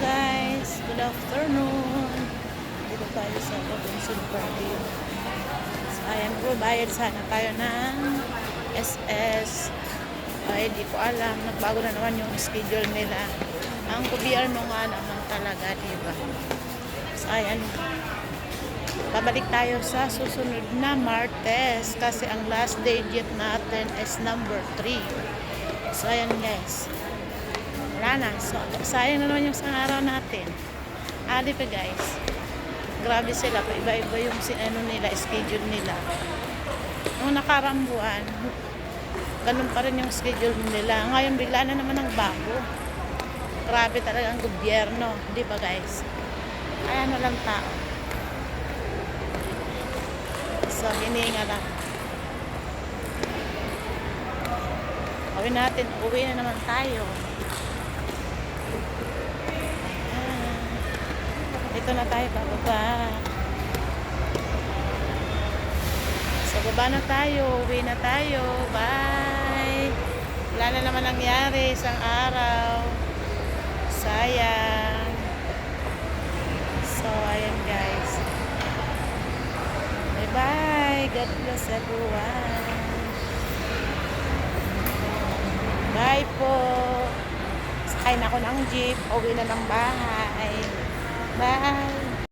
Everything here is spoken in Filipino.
guys, good afternoon. Dito tayo sa Robinson Parade. So, ayan po, bayad sana tayo ng SS. Ay, di ko alam. Nagbago na naman yung schedule nila. Ang gobyerno nga naman talaga, di ba? So, ayan. Babalik tayo sa susunod na Martes kasi ang last digit natin is number 3. So, ayan guys. Wala na. So, sayang na naman yung isang araw natin. Ah, di pa guys. Grabe sila. Iba-iba yung ano nila, schedule nila. Nung nakarang buwan, ganun pa rin yung schedule nila. Ngayon, bigla na naman ang bago. Grabe talaga ang gobyerno. Di ba guys? Ay, ano lang tao. So, hininga lang. Uwi natin. Uwi na naman tayo. Dito na tayo bababa. So, baba na tayo. Uwi na tayo. Bye. Wala na naman nangyari isang araw. Sayang. So, ayan guys. Bye-bye. God bless everyone. Bye po. Sakay na ako ng jeep. Uwi na ng bahay. Bye.